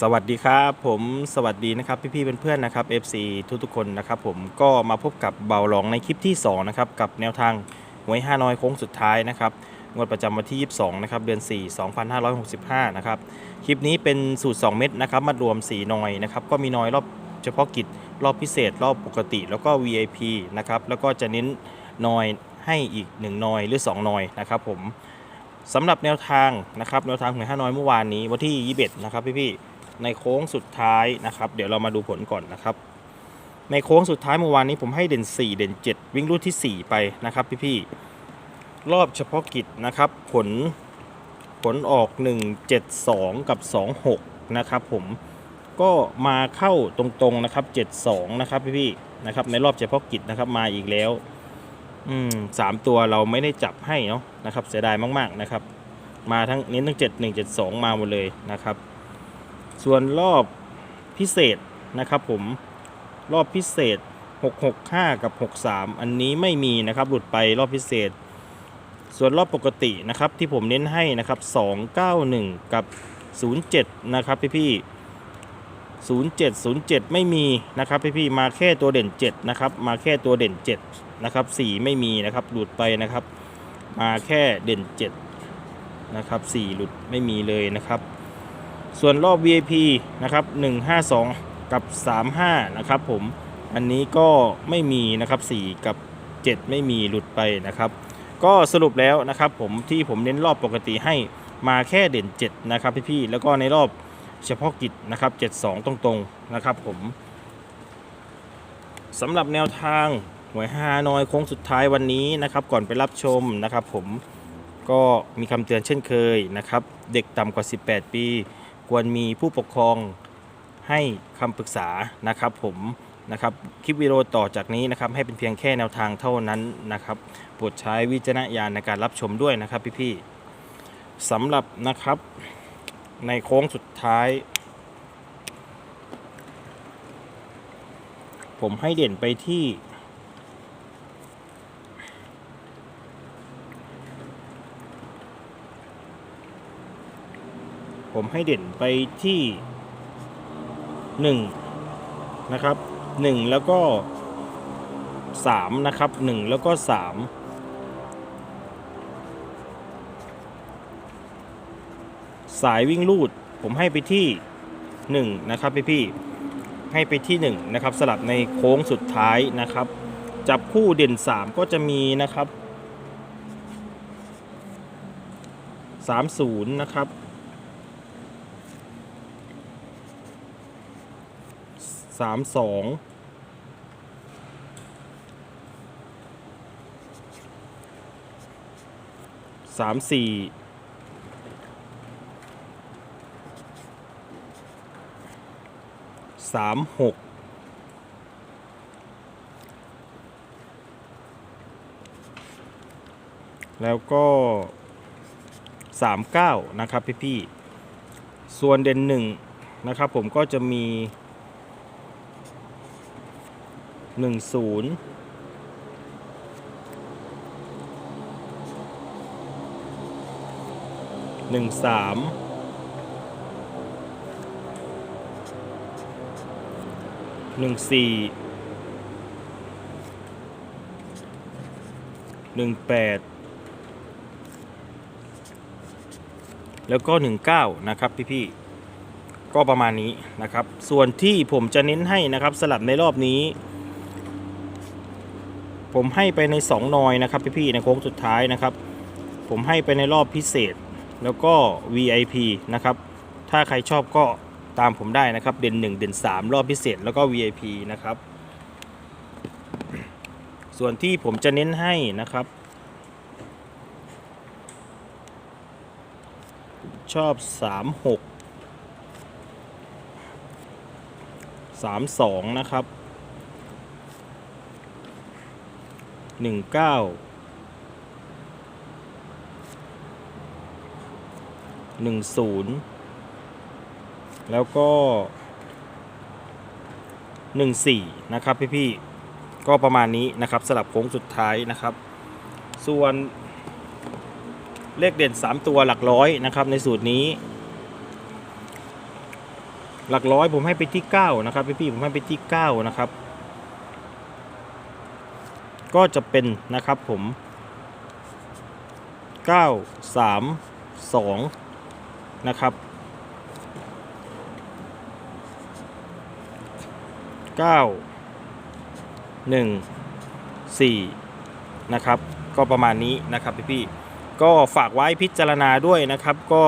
สวัสดีครับผมสวัสดีนะครับพี่ๆเพื่อนๆนะครับ FC ทุกๆคนนะครับผมก็มาพบกับเบาหลองในคลิปที่2นะครับกับแนวทางหวย5น้อยโค้งสุดท้ายนะครับงวดประจำวันที่ 22นะครับเดือน 4 2565นะครับคลิปนี้เป็นสูตร 2 เม็ดนะครับมารวม 4นอยนะครับก็มีนอยรอบเฉพาะกิจรอบพิเศษ รอบปกติ แล้วก็ VIP นะครับแล้วก็จะเน้นนอยให้อีก 1นอยหรือ 2นอยนะครับผมสำหรับแนวทางนะครับแนวทางหวย5น้อยเมื่อวานนี้วันที่ 21นะครับพี่ๆ ในโค้งสุดท้ายนะครับ เดี๋ยวเรามาดูผลก่อนนะครับ ในโค้งสุดท้ายเมื่อวานนี้ผมให้เด่น 4 เด่น 7 วิ่งรูดที่ 4 ไปนะครับพี่ๆรอบเฉพาะกิจนะครับ ผลผลออก 1 7 2 กับ 2 6 นะครับผมก็มาเข้าตรงๆนะครับ 72 นะครับพี่ๆนะครับ ในรอบเฉพาะกิจนะครับมาอีกแล้วอืมสามตัวเราไม่ได้จับให้เนาะนะครับ เสียดายมากๆนะครับ มาทั้งเน้นทั้ง 7 1 7 2 มาหมดเลยนะครับ ส่วนรอบพิเศษนะครับผมรอบพิเศษ 665 กับ 63 อันนี้ไม่มีนะครับหลุดไปรอบพิเศษ ส่วนรอบปกตินะครับที่ผมเน้นให้นะครับ 291 กับ 07 นะครับพี่พี่07 07 ไม่มีนะครับพี่พี่มาแค่ตัวเด่น 7 นะครับ มาแค่ตัวเด่น 7 นะครับ 4 ไม่มีนะครับหลุดไปนะครับ มาแค่เด่น 7 นะครับ 4 หลุดไม่มีเลยนะครับ ส่วนรอบ VIP นะครับ152 กับ 35 นะครับผมอันนี้ก็ไม่มีนะครับ 4 กับ 7 ไม่มีหลุดไปนะครับ ก็สรุปแล้วนะครับผมที่ผมเน้นรอบปกติให้มาแค่เด่น 7 นะครับพี่ๆแล้วก็ในรอบเฉพาะกิจนะครับ 72 ตรงๆนะครับผมสำหรับแนวทางหวยฮานอยโค้งสุดท้ายวันนี้นะครับ ก่อนไปรับชมนะครับ ผมก็มีคำเตือนเช่นเคยนะครับ เด็กต่ำกว่า 18 ปี ควรมีผู้ปกครองให้คำปรึกษานะครับผมนะครับคลิปวิดีโอต่อจากนี้นะครับให้เป็นเพียงแค่แนวทางเท่านั้นนะครับโปรดใช้วิจารณญาณในการรับชมด้วยนะครับพี่ๆสำหรับนะครับในโค้งสุดท้าย ผมให้เด่นไปที่ ผมให้เด่นไปที่หนึ่งนะครับหนึ่งแล้วก็สามนะครับหนึ่งแล้วก็สามสายวิ่งลูดผมให้ไปที่หนึ่งนะครับพี่พี่ให้ไปที่หนึ่งนะครับ สลับในโค้งสุดท้ายนะครับ จับคู่เด่นสามก็จะมีนะครับสามศูนย์นะครับ สามสองสามสี่สามหกแล้วก็สามเก้านะครับพี่ๆส่วนเด่นหนึ่งนะครับผมก็จะมี หนึ่งศูนย์หนึ่งสามหนึ่งสี่หนึ่งแปดแล้วก็หนึ่งเก้านะครับพี่ๆก็ประมาณนี้นะครับ ส่วนที่ผมจะเน้นให้นะครับสลับในรอบนี้ ผมให้ไปใน 2 นอยนะครับพี่ๆในโค้งสุดท้ายนะครับ ผมให้ไปในรอบพิเศษ แล้วก็ VIP นะครับ ถ้าใครชอบก็ตามผมได้นะครับ เด่น 1 เด่น 3 รอบพิเศษแล้วก็ VIP นะครับ ส่วนที่ผมจะเน้นให้นะครับ ชอบ 36 32 นะครับ หนึ่งเก้าหนึ่งศูนย์แล้วก็หนึ่งสี่นะครับพี่ๆก็ประมาณนี้นะครับสลับโค้งสุดท้ายนะครับ ส่วนเลขเด่น 3 ตัวหลักร้อยนะครับในสูตรนี้ หลักร้อยผมให้ไปที่เก้านะครับพี่ๆผมให้ไปที่เก้านะครับ ก็จะเป็นนะครับผมเก้าสามสองนะครับเก้าหนึ่งสี่นะครับ ก็ประมาณนี้นะครับพี่ๆก็ฝากไว้พิจารณาด้วยนะครับ ก็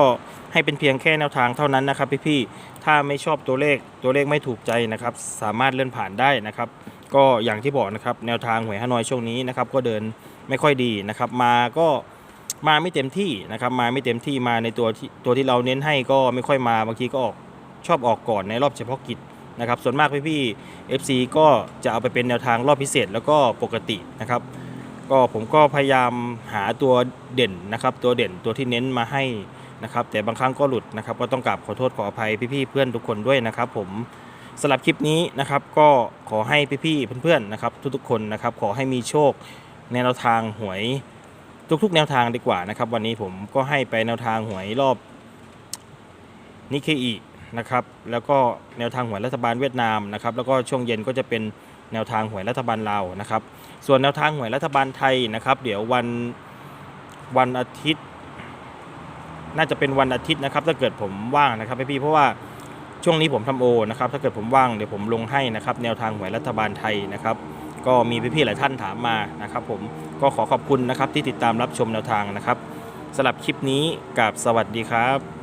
ให้เป็นเพียงแค่แนวทางเท่านั้นนะครับพี่ๆถ้าไม่ชอบตัวเลขตัวเลขไม่ถูกใจนะครับ สามารถเลื่อนผ่านได้นะครับ ก็อย่างที่บอกนะครับแนวทางหวยฮานอยช่วงนี้นะครับก็เดินไม่ค่อยดีนะครับ มาก็มาไม่เต็มที่นะครับ มาไม่เต็มที่มาในตัวที่ตัวที่เราเน้นให้ก็ไม่ค่อยมาบางทีก็ออกชอบออกก่อนในรอบเฉพาะกิจนะครับ ส่วนมากพี่ๆ FC ก็จะเอาไปเป็นแนวทางรอบพิเศษแล้วก็ปกตินะครับ ก็ผมก็พยายามหาตัวเด่นนะครับ ตัวเด่นตัวที่เน้นมาให้นะครับ แต่บางครั้งก็หลุดนะครับ ก็ต้องกราบขอโทษขออภัยพี่ๆเพื่อนทุกคนด้วยนะครับ ผม สำหรับคลิปนี้นะครับก็ขอให้พี่ๆเพื่อนๆนะครับ ทุกๆคนนะครับขอให้มีโชคในแนวทางหวยทุกๆ แนวทางดีกว่านะครับ วันนี้ผมก็ให้ไปแนวทางหวยรอบนิเคอีนะครับแล้วก็แนวทางหวยรัฐบาลเวียดนามนะครับแล้วก็ช่วงเย็นก็จะเป็นแนวทางหวยรัฐบาลลาวนะครับ ส่วนแนวทางหวยรัฐบาลไทยนะครับ เดี๋ยววันวันอาทิตย์ น่าจะเป็นวันอาทิตย์นะครับ ถ้าเกิดผมว่างนะครับพี่ๆเพราะว่า ช่วงนี้ผมทำโอนะครับถ้าเกิดผมว่างเดี๋ยวผมลงให้นะครับแนวทางหวยรัฐบาลไทยนะครับก็มีพี่ๆหลายท่านถามมานะครับ ผมก็ขอขอบคุณนะครับที่ติดตามรับชมแนวทางนะครับสำหรับคลิปนี้กับสวัสดีครับ